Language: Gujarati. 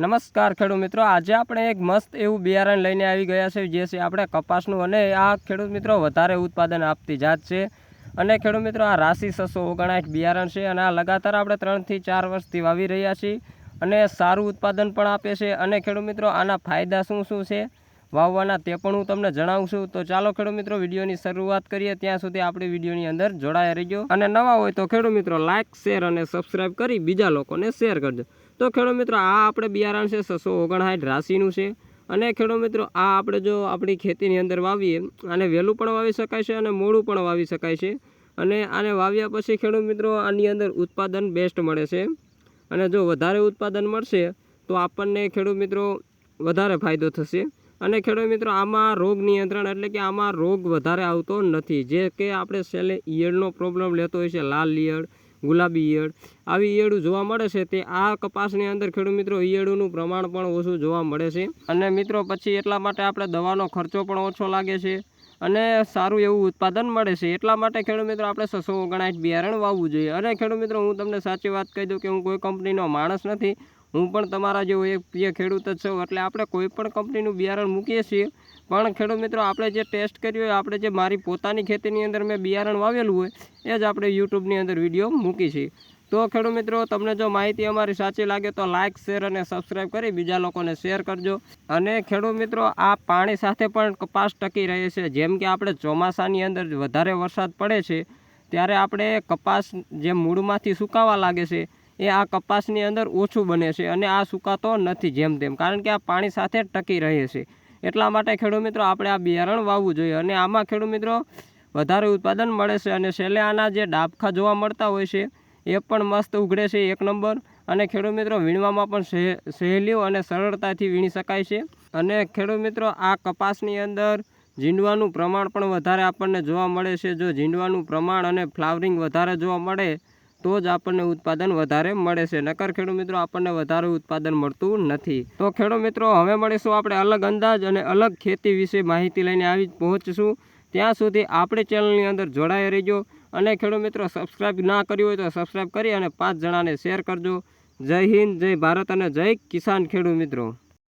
નમસ્કાર ખેડૂત મિત્રો. આજે આપણે એક મસ્ત એવું બિયારણ લઈને આવી ગયા છે, જે છે આપણે કપાસનું અને આ ખેડૂત મિત્રો વધારે ઉત્પાદન આપતી જાત છે. અને ખેડૂત મિત્રો, આ રાશિ સસો ઓગણાઠ બિયારણ છે અને આ લગાતાર આપણે ત્રણથી ચાર વર્ષથી વાવી રહ્યા છીએ અને સારું ઉત્પાદન પણ આપે છે. અને ખેડૂત મિત્રો, આના ફાયદા શું શું છે? વાવવાના તે પણ હું તમને જણાવું છું. તો ચાલો ખેડૂત મિત્રો, વિડીયોની શરૂઆત કરીએ. ત્યાં સુધી આપણી વિડીયોની અંદર જોડાયા રહીજો. અને નવા હોય તો ખેડૂત મિત્રો લાઇક શેર અને સબસ્ક્રાઈબ કરી બીજા લોકોને શેર કરજો. તો ખેડૂત મિત્રો, આ આપણે બિયારણ છે, છસો ઓગણસાઠ રાશિનું છે. અને ખેડૂત મિત્રો, આ આપણે જો આપણી ખેતીની અંદર વાવીએ અને વહેલું પણ વાવી શકાય છે અને મોડું પણ વાવી શકાય છે. અને આને વાવ્યા પછી ખેડૂત મિત્રો, આની અંદર ઉત્પાદન બેસ્ટ મળે છે. અને જો વધારે ઉત્પાદન મળશે, તો આપણને ખેડૂત મિત્રો, વધારે ફાયદો થશે. અને ખેડૂત મિત્રો, આમાં રોગ નિયંત્રણ એટલે કે આમાં રોગ વધારે આવતો નથી. જે કે આપણે સેલે ઈયળનો પ્રોબ્લેમ લેતો હોય છે, લાલ ઈયળ, ગુલાબી ઈયળ, આવી ઈયળું જોવા મળે છે. તે આ કપાસની અંદર ખેડૂત મિત્રો, ઈયળોનું પ્રમાણ પણ ઓછું જોવા મળે છે. અને મિત્રો, પછી એટલા માટે આપણે દવાનો ખર્ચો પણ ઓછો લાગે છે અને સારું એવું ઉત્પાદન મળે છે. એટલા માટે ખેડૂત મિત્રો, આપણે છસો ઓગણાઠ બિયારણ વાવવું જોઈએ. અને ખેડૂત મિત્રો, હું તમને સાચી વાત કહી દઉં કે હું કોઈ કંપનીનો માણસ નથી. હું પણ તમારા જેવો એક પ્રિય ખેડૂત જ છું, એટલે આપણે કોઈ પણ કંપનીનું બિયારણ મૂકીએ છીએ. પણ ખેડૂત મિત્રો, આપણે જે ટેસ્ટ કર્યું હોય, આપણે જે મારી પોતાની ખેતીની અંદર મેં બિયારણ વાવેલું હોય, એ જ આપણે યુટ્યુબની અંદર વીડિયો મૂકી છે તો ખેડૂત મિત્રો, તમને જો માહિતી અમારી સાચી લાગે, તો લાઇક શેર અને સબસ્ક્રાઈબ કરી બીજા લોકોને શેર કરજો. અને ખેડૂત મિત્રો, આ પાણી સાથે પણ કપાસ ટકી રહે છે. જેમ કે આપણે ચોમાસાની અંદર વધારે વરસાદ પડે છે, ત્યારે આપણે કપાસ જે મૂળમાંથી સુકાવા લાગે છે એ આ કપાસની અંદર ઓછું બને છે અને આ સુકાતો નથી જેમ તેમ. કારણ કે આ પાણી સાથે ટકી રહે છે. એટલા માટે ખેડૂત મિત્રો, આપણે આ બિયારણ વાવવું જોઈએ અને આમાં ખેડૂત મિત્રો વધારે ઉત્પાદન મળે છે અને છેલ્લે આના જે ડાબખા જોવા મળતા હોય છે, એ પણ મસ્ત ઉઘડે છે એક નંબર. અને ખેડૂત મિત્રો, વીણવામાં પણ સહેલીઓ અને સરળતાથી વીણી શકાય છે. અને ખેડૂત મિત્રો, આ કપાસની અંદર ઝીંડવાનું પ્રમાણ પણ વધારે આપણને જોવા મળે છે. જો ઝીંડવાનું પ્રમાણ અને ફ્લાવરિંગ વધારે જોવા મળે તો જ આપણને ઉત્પાદન વધારે મળે છે. નકર ખેડૂત મિત્રો, આપણને વધારે ઉત્પાદન મળતું નથી. તો ખેડૂત મિત્રો, હવે મળીશું આપણે અલગ અંદાજ અને અલગ ખેતી વિશે માહિતી લઈને આવી પહોંચશું. ત્યાં સુધી આપણી ચેનલની અંદર જોડાઈ રહીજો અને ખેડૂત મિત્રો સબસ્ક્રાઈબ ના કર્યું હોય તો સબસ્ક્રાઈબ કરી અને પાંચ જણાને શેર કરજો. જય હિન્દ, જય ભારત અને જય કિસાન ખેડૂત મિત્રો.